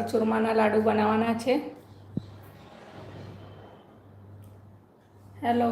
ચૂરમાના લાડુ બનાવવાના છે. હેલો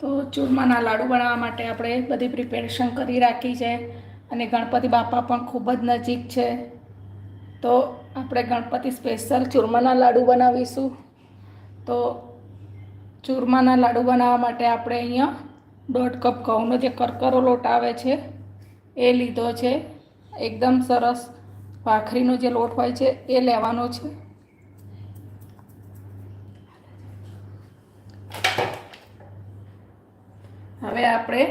તો ચૂરમાના લાડુ બનાવવા માટે આપણે બધી પ્રિપેરેશન કરી રાખી છે અને ગણપતિ બાપા પણ ખૂબ જ નજીક છે. તો આપણે ગણપતિ સ્પેશિયલ ચૂરમાના લાડુ બનાવીશું. તો ચૂરમાના લાડુ બનાવવા માટે આપણે અહીંયા દોઢ કપ ઘઉંનો જે કરકરો લોટ આવે છે, એ લીધો છે. એકદમ સરસ ભાખરીનો જે લોટ હોય છે, એ લેવાનો છે. હવે આપણે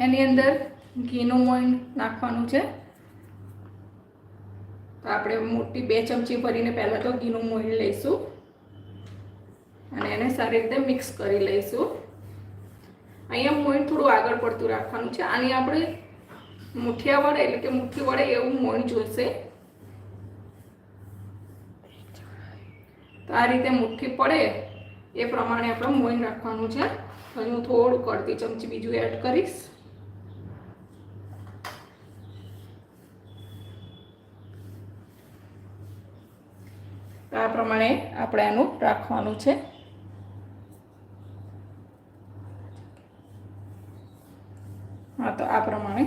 એની અંદર ઘીનું મોઈન નાખવાનું છે. આપણે મોટી બે ચમચી ભરીને પહેલાં તો ઘીનું મોઈન લઈશું. અને એને સારી રીતે મિક્સ કરી લઈશું. અહીંયા મોઈન થોડું આગળ પડતું રાખવાનું છે. આની આપણે મુઠિયા વડે એટલે કે મુઠ્ઠી વડે એવું મોઈન જોઈશે તો આ રીતે મુઠ્ઠી પડે. એ પ્રમાણે આપણે મોઈન રાખવાનું છે. હવે હું થોડુંક કડતી ચમચી બીજું એડ કરીશ. આ પ્રમાણે આપણે એનું રાખવાનું છે. તો આ પ્રમાણે.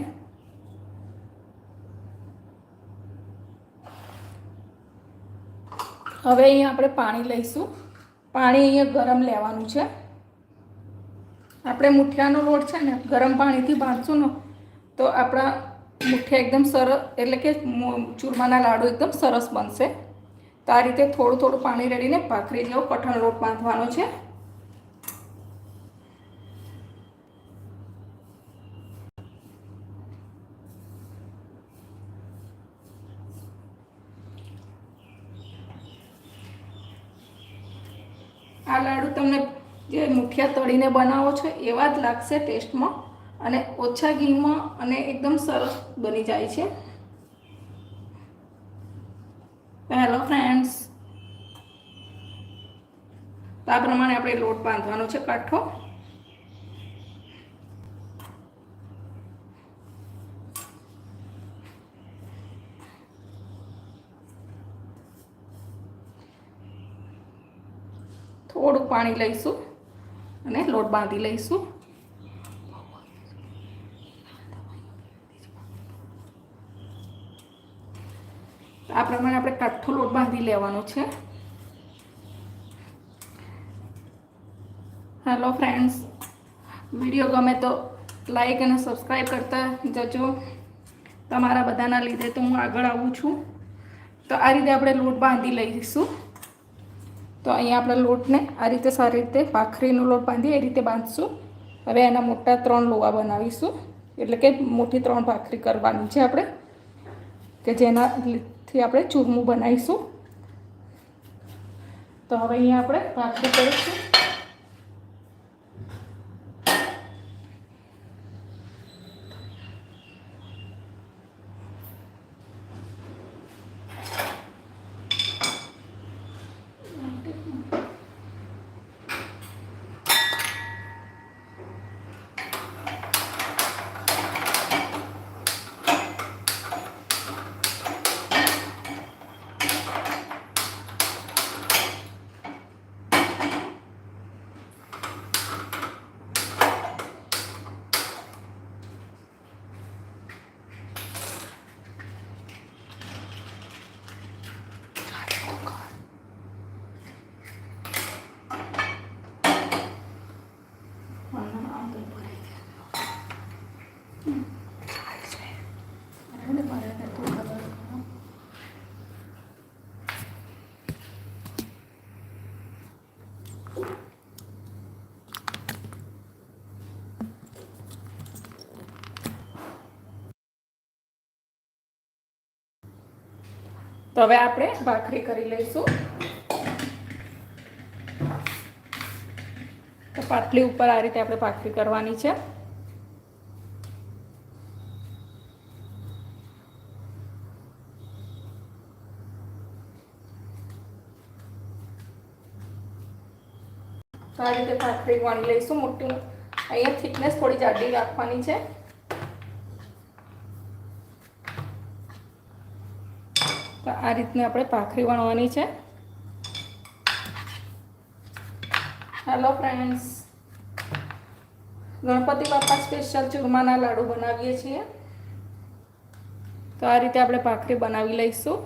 હવે અહીંયા આપણે પાણી લઈશું. પાણી અહીંયા ગરમ લેવાનું છે. આપણે મુઠિયાનો લોટ છે ને, ગરમ પાણીથી બાંધશું ને, તો આપણા મુઠિયા એકદમ સરસ એટલે કે ચૂરમાના લાડુ એકદમ સરસ બનશે. તો આ રીતે થોડું થોડું પાણી રેડીને ભાખરી જેવો કઠણ લોટ બાંધવાનો છે. આ લાડુ તમને જે મુઠિયા તળીને બનાવો છો, એવા જ લાગશે ટેસ્ટમાં અને ઓછા ઘીમાં અને એકદમ સરસ બની જાય છે. Hello friends. તો આ પ્રમાણે આપણે લોટ બાંધવાનો છે કાઠો થોડુંક પાણી લઈશું અને લોટ બાંધી લઈશું. આ પ્રમાણે આપણે કાઠો લોટ બાંધી લેવાનો છે. હેલો ફ્રેન્ડ્સ વીડિયો ગમે તો લાઈક અને સબસ્ક્રાઈબ કરતા જજો. તમારા બધાના લીધે તો હું આગળ આવું છું. તો આ રીતે આપણે લોટ બાંધી લઈશું. તો અહીંયા આપણે લોટને આ રીતે સારી રીતે ભાખરીનો લોટ બાંધી એ રીતે બાંધશું. હવે એના મોટા ત્રણ લોવા બનાવીશું. એટલે કે મોટી ત્રણ ભાખરી કરવાની છે આપણે, કે જેનાથી આપણે ચૂરમું બનાવીશું. તો હવે અહીંયા આપણે ભાખરી કરીશું. તો હવે આપણે ભાખરી કરી લઈશું. તો પાટલી ઉપર આ રીતે આપણે ભાખરી કરવાની છે. તો આ રીતે ભાખરી વણી લઈશું. મોટી, અહીંયા થિકનેસ થોડી જાડી રાખવાની છે. તો આ રીતની આપણે ભાખરી વણવાની છે. હેલો ફ્રેન્ડ્સ ગણપતિ બાપા સ્પેશિયલ ચૂરમાના લાડુ બનાવીએ છીએ. તો આ રીતે આપણે ભાખરી બનાવી લઈશું.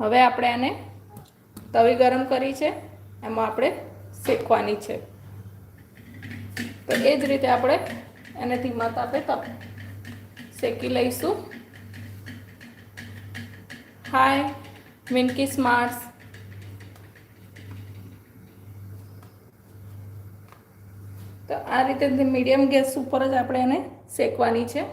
હવે આપણે આને તવી ગરમ કરી છે. એમાં આપણે શેકવાની છે. તો એ જ રીતે આપણે એને ધીમા તાપે તપ શેકી લઈશું. હાય મિન્કી સ્માર્ટ્સ તો આ રીતે મીડિયમ ગેસ ઉપર જ આપણે એને શેકવાની છે.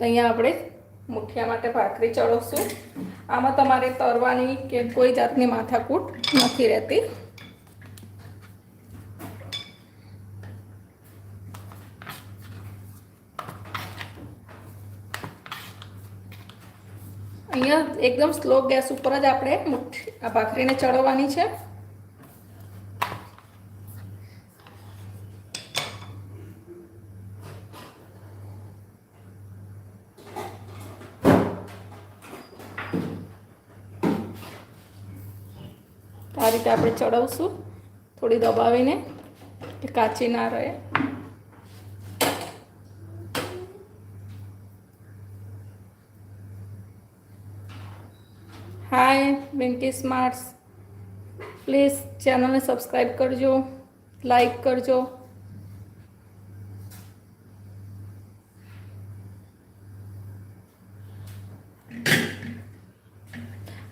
તો અહીંયા આપણે મુઠિયા માટે ભાખરી ચડોશું. આમાં તમારે તરવાની કે કોઈ જાતની માથાકૂટ નથી રહેતી. અહીંયા એકદમ સ્લો ગેસ ઉપર જ આપણે મુઠ્ઠી આ ભાખરીને ચડવવાની છે. આ રીતે આપણે ચડાવશું. થોડી દબાવીને કે કાચી ના રહે. હાય બેન્કી સ્માર્ટ્સ પ્લીઝ ચેનલને સબસ્ક્રાઈબ કરજો લાઈક કરજો.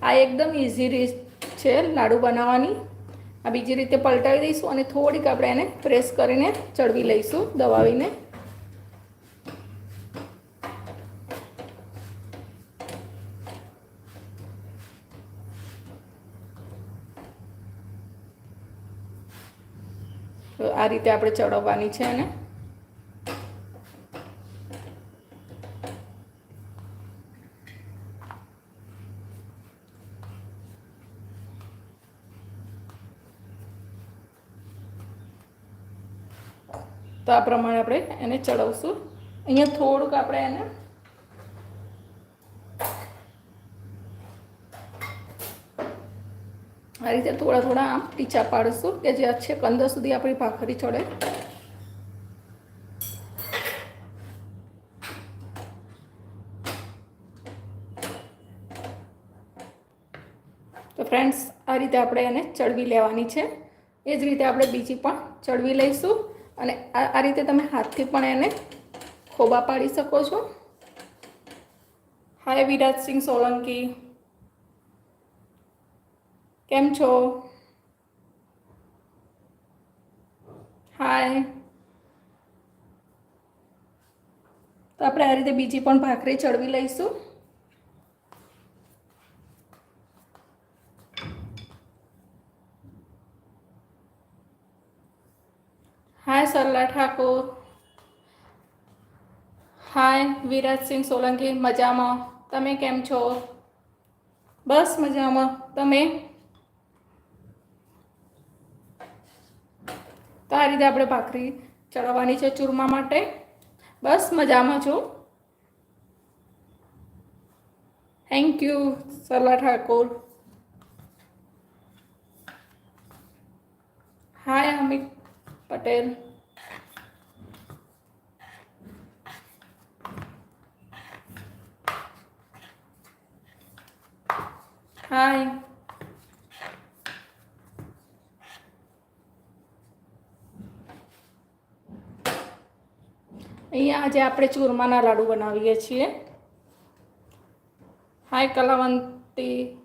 આ એકદમ ઇઝી રીત છે, લાડુ બનાવવાની. આ બીજી રીતે પલટાવી દઈશું અને થોડીક આપણે એને પ્રેસ કરીને ચડવી લઈશું દબાવીને. આ રીતે આપણે ચડવવાની છે એને. તો આ પ્રમાણે આપણે એને ચડાવશું. અહીંયા થોડુંક આપણે એને આ રીતે થોડા થોડા આમ ટીચા પાડીશું કે જે છે કંદર સુધી આપણી ભાખરી ચડે. તો ફ્રેન્ડ્સ, આ રીતે આપણે એને ચડવી લેવાની છે. એ જ રીતે આપણે બીજી પણ ચડવી લઈશું. અને આ રીતે તમે હાથથી પણ એને ખોબા પાડી શકો છો. હાય વિરાજસિંહ સોલંકી. કેમ છો? હાય. તો આપણે આ રીતે બીજી પણ ભાખરી ચડવી લઈશું. હાય સરલા ઠાકોર હાય વિરાજસિંહ સોલંકી મજામાં તમે કેમ છો બસ મજામાં તમે તો રીતે આપણે ભાખરી ચડાવવાની છે ચૂરમા માટે. બસ, મજામાં છું. Thank you Sarla Thakor hi Amit Patel. Hi. અહીંયા આજે આપણે ચૂરમાના લાડુ બનાવીએ છીએ. હાય કલાવંતી.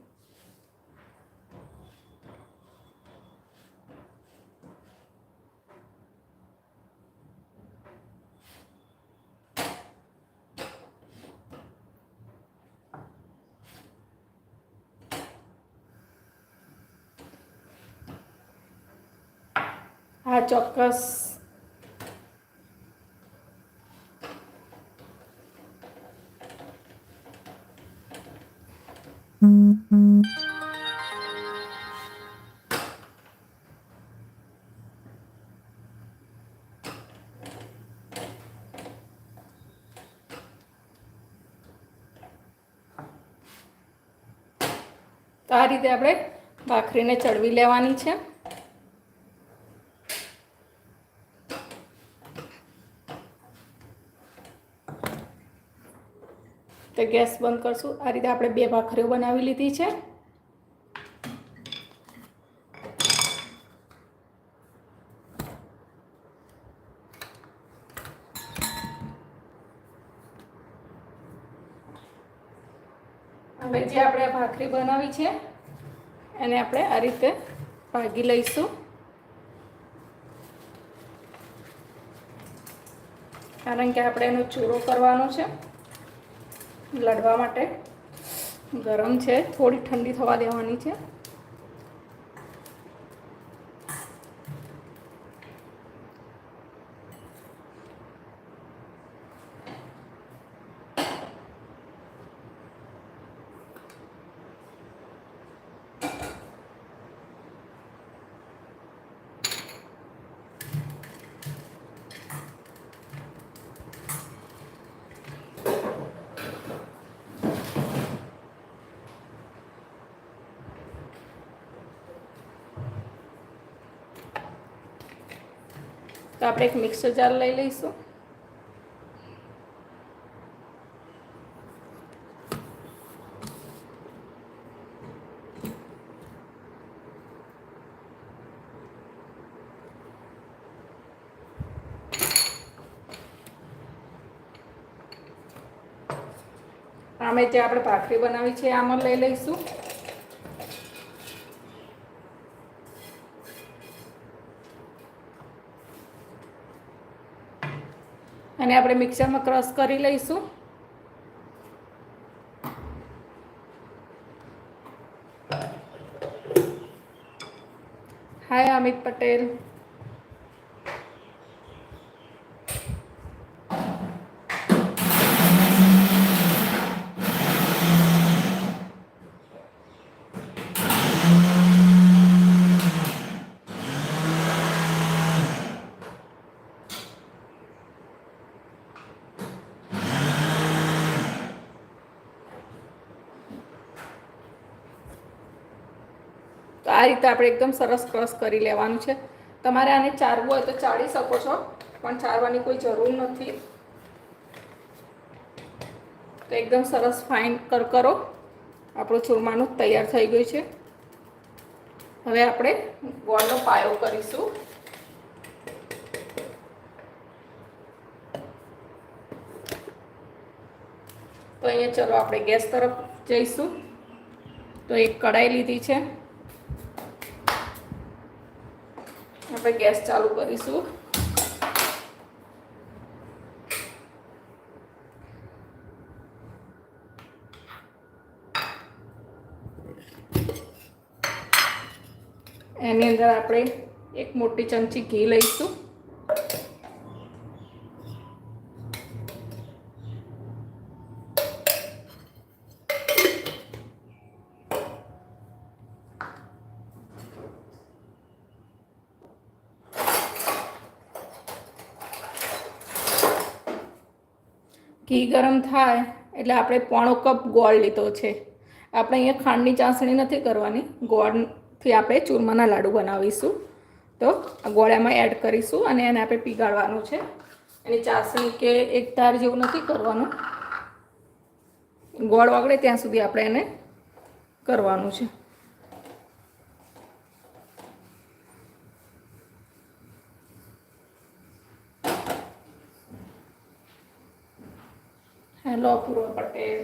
ચોક્કસ. આ રીતે આપણે ભાખરીને ચડવી લેવાની છે. તો ગેસ બંધ કરશું. આ રીતે આપણે બે ભાખરીઓ બનાવી લીધી છે. હવે જે આપણે ભાખરી બનાવી છે, એને આપણે આ રીતે ભાગી લઈશું. કારણ કે આપણે એનો ચૂરો કરવાનો છે. લડવા માટે. ગરમ છે થોડી ઠંડી થવા દેવાની છે. તો આપણે એક મિક્સર જાર લઈ લઈશું. આમે જે આપણે ભાખરી બનાવી છે આમાં લઈ લઈશું. અને આપણે મિક્સરમાં ક્રશ કરી લઈશું. હાય અમિત પટેલ. રીતે આપણે એકદમ સરસ ક્રશ કરી લેવાનું છે. તમારે આને ચારવું હોય તો ચાળી શકો છો, પણ ચારવાની કોઈ જરૂર નથી. તો એકદમ સરસ ફાઇન કરકરો આપણું ચૂરમાનું તૈયાર થઈ ગયું છે. હવે આપણે ગોળનો પાયો કરીશું. તો અહીંયા ચલો આપણે ગેસ તરફ જઈશું. તો એક કડાઈ લીધી છે. આપણે ગેસ ચાલુ કરીશું. એની અંદર આપણે એક મોટી ચમચી ઘી લઈશું. ઘી ગરમ થાય એટલે આપણે પોણો કપ ગોળ લીધો છે. આપણે અહીંયા ખાંડની ચાસણી નથી કરવાની. ગોળથી આપણે ચૂરમાના લાડુ બનાવીશું. તો આ ગોળામાં એડ કરીશું અને એને આપણે પીગાળવાનું છે. એની ચાસણી કે એક તાર જેવું નથી કરવાનું. ગોળ વગડે ત્યાં સુધી આપણે એને કરવાનું છે. હેલો, પૂર્વ પટેલ.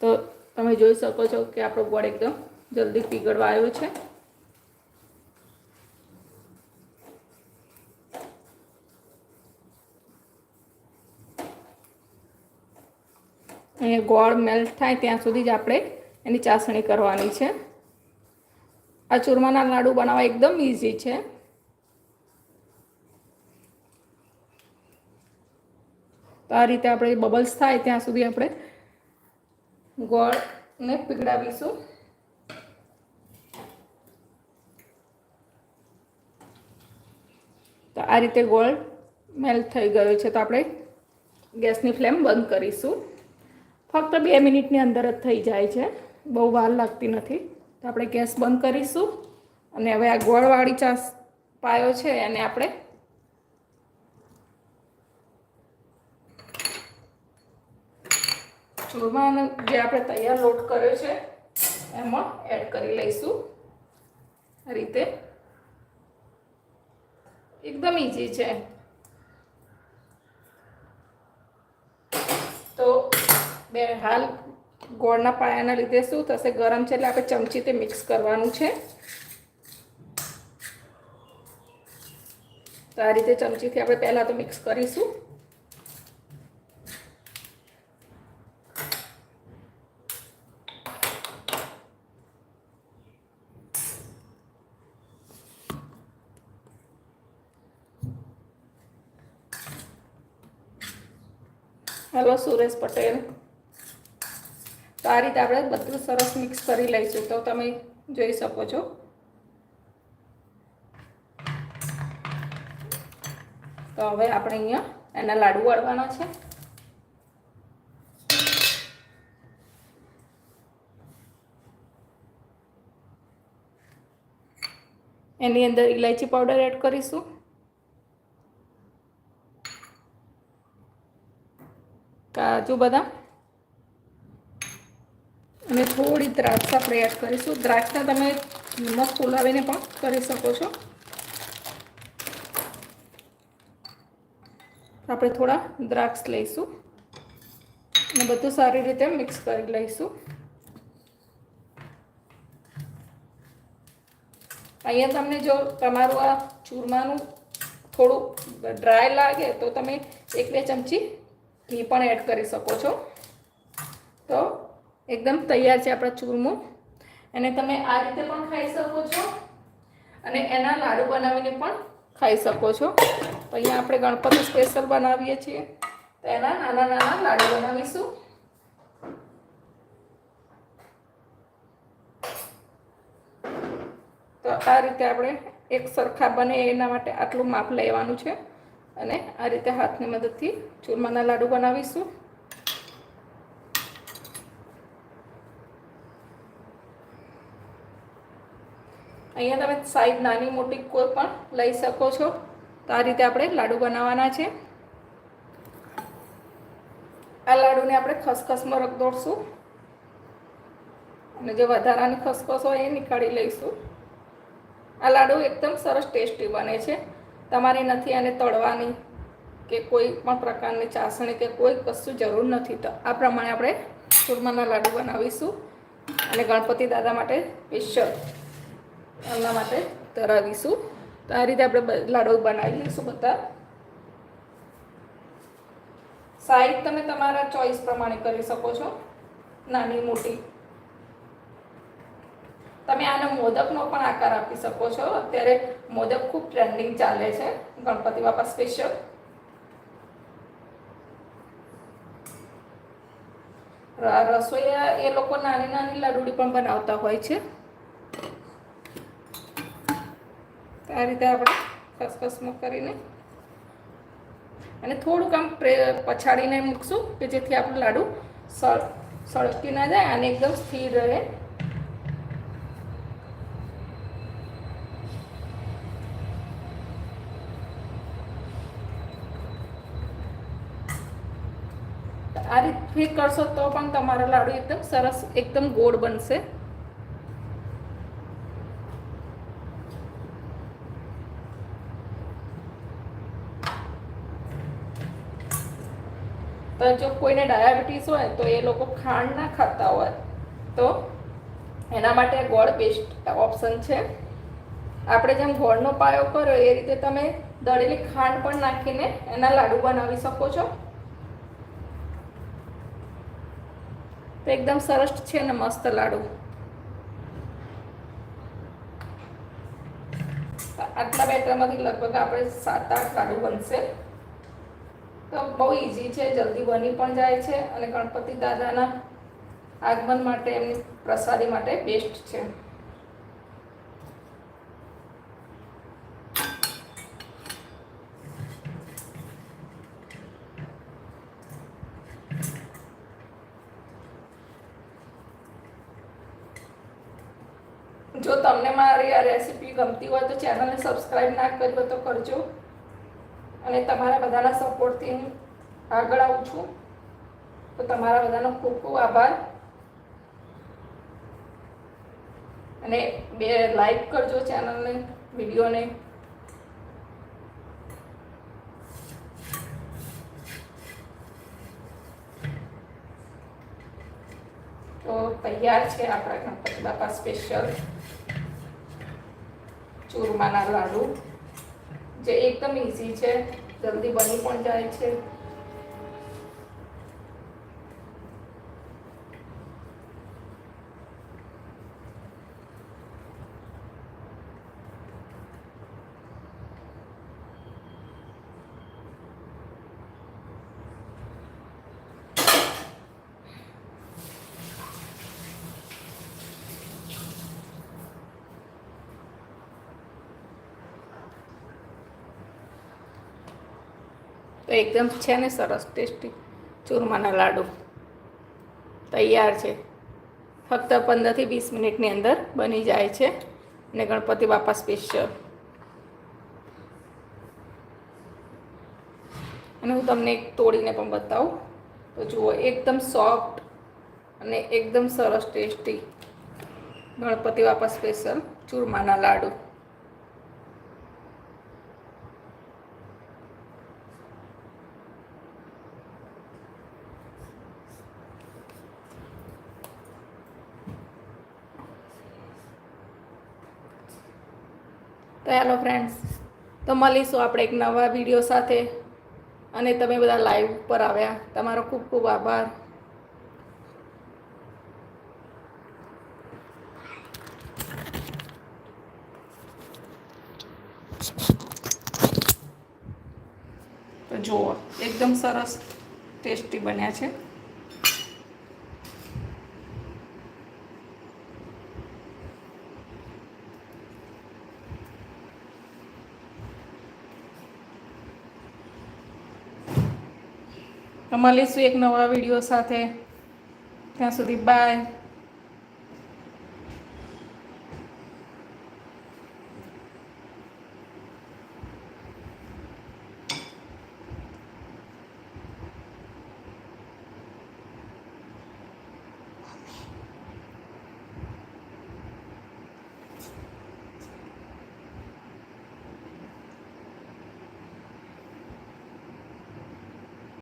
તો તમે જોઈ શકો છો કે આપણો ગોળ એકદમ જલ્દી પીગળવા આવ્યો છે. અહીંયા ગોળ મેલ્ટ થાય ત્યાં સુધી જ આપણે એની ચાસણી કરવાની છે. આ ચૂરમાના લાડુ બનાવવા એકદમ ઇઝી છે. તો આ રીતે આપણે બબલ્સ થાય ત્યાં સુધી આપણે ગોળને પીગળાવીશું. તો આ રીતે ગોળ મેલ્ટ થઈ ગયો છે તો આપણે ગેસની ફ્લેમ બંધ કરીશું. ફક્ત બે મિનિટની અંદર જ થઈ જાય છે. બહુ વાર લાગતી નથી. તો આપણે ગેસ બંધ કરીશું અને હવે આ ગોળવાળી ચાસ પાયો છે એને આપણે ચૂરમાનો જે આપણે તૈયાર લોટ કર્યો છે, એમાં એડ કરી લઈશું. આ રીતે. એકદમ ઇઝી છે. તો બે હાલ ગોળના પાયાના લીધે શું થશે? ગરમ છે એટલે આપણે ચમચીથી મિક્સ કરવાનું છે. તો આ રીતે ચમચીથી આપણે પહેલાં તો મિક્સ કરીશું. હેલો સુરેશ પટેલ. તો આ રીતે આપણે બધું સરસ મિક્સ કરી લઈશું. તો તમે જોઈ શકો છો. તો હવે આપણે અહીંયા એના લાડુ વાળવાના છે. એની અંદર ઇલાયચી પાવડર એડ કરીશું. કાજુ બદામ? અને થોડી દ્રાક્ષ એડ કરીશું. દ્રાક્ષા તમે મસ્ત ફૂલાવીને પણ કરી શકો છો. આપણે થોડા દ્રાક્ષ લઈશું. અને બધું સારી રીતે મિક્સ કરી લઈશું. અહીંયા તમને જો તમારું આ ચૂરમાનું થોડું ડ્રાય લાગે તો તમે એક બે ચમચી ઘી પણ એડ કરી શકો છો. તો એકદમ તૈયાર છે આપણા ચૂરમું. એને તમે આ રીતે પણ ખાઈ શકો છો. અને એના લાડુ બનાવીને પણ ખાઈ શકો છો. તો અહીંયા આપણે ગણપતિ સ્પેશિયલ બનાવીએ છીએ. તો એના નાના નાના લાડુ બનાવીશું. તો આ રીતે આપણે એક સરખા બને એના માટે આટલું માપ લેવાનું છે. અને આ રીતે હાથની મદદથી ચૂરમાના લાડુ બનાવીશું. અહીંયા તમે સાઈઝ નાની મોટી કોઈ પણ લઈ શકો છો. તો આ રીતે આપણે લાડુ બનાવવાના છે. આ લાડુને આપણે ખસખસમાં રખ દોડશું અને જે વધારાની ખસખસ હોય એ નીકાળી લઈશું. આ લાડુ એકદમ સરસ ટેસ્ટી બને છે. તમારે નથી આને તળવાની કે કોઈ પણ પ્રકારની ચાસણી કે કોઈ કશું જરૂર નથી તો આ પ્રમાણે આપણે ચૂરમાના લાડુ બનાવીશું અને ગણપતિ દાદા માટે સ્પેશિયલ એમના માટે ધરાવીશું. તો આ રીતે આપણે લાડુ બનાવી લઈશું બધા. સાઈઝ તમે તમારા ચોઈસ પ્રમાણે કરી શકો છો. નાની, મોટી. તમે આને મોદકનો પણ આકાર આપી શકો છો. અત્યારે મોદક ખૂબ ટ્રેન્ડિંગ ચાલે છે. ગણપતિ બાપા સ્પેશિયલ રસોઈયા એ લોકો નાની નાની લાડુડી પણ બનાવતા હોય છે. આ રીતે આપણે ખસખસમાં કરીને અને થોડુંક આમ પછાડીને મૂકશું કે જેથી આપણું લાડુ સળ સળકી ના જાય અને એકદમ સ્થિર રહે. રીતથી કરશો તો પણ તમારા લાડુ એકદમ સરસ, એકદમ ગોળ બનશે. તો જો કોઈને ડાયાબિટીસ હોય તો એ લોકો ખાંડ ના ખાતા હોય, તો એના માટે ગોળ બેસ્ટ ઓપ્શન છે. આપણે જેમ ગોળનો પાયો કર્યો, એ રીતે તમે દળેલી ખાંડ પણ નાખીને એના લાડુ બનાવી શકો છો. તો એકદમ સરસ છે ને મસ્ત લાડુ. આટલા બેટરમાંથી લગભગ આપણે સાત આઠ લાડુ બનશે. તો બહુ ઇઝી છે, જલ્દી બની પણ જાય છે અને ગણપતિ દાદાના આગમન માટે એમની પ્રસાદી માટે બેસ્ટ છે. જો તમને મારી આ રેસીપી ગમતી હોય તો ચેનલને સબસ્ક્રાઈબ ના કરી તો કરજો. અને તમારા બધાના સપોર્ટથી હું આગળ આવું છું. તો તમારા બધાનો ખૂબ ખૂબ આભાર. અને બે લાઈક કરજો ચેનલને વિડીયોને તો તૈયાર છે આપણા ગણપતિ બાપા સ્પેશિયલ ચૂરમાના લાડુ. જે એકદમ ઇઝી છે જલ્દી બની પણ જાય છે. તો એકદમ છે ને સરસ ટેસ્ટી ચૂરમાના લાડુ. તૈયાર છે. ફક્ત પંદરથી વીસ મિનિટની અંદર બની જાય છે અને ગણપતિ બાપા સ્પેશિયલ અને હું તમને એક તોડીને પણ બતાવું. તો જુઓ, એકદમ સોફ્ટ અને એકદમ સરસ ટેસ્ટી ગણપતિ બાપા સ્પેશિયલ ચૂરમાના લાડુ. તો હેલો ફ્રેન્ડ્સ તો મળીશું આપણે એક નવા વીડિયો સાથે. અને તમે બધા લાઈવ ઉપર આવ્યા. તમારો ખૂબ ખૂબ આભાર. તો જુઓ, એકદમ સરસ ટેસ્ટી બન્યા છે. મળીશું એક નવા વીડિયો સાથે. ત્યાં સુધી બાય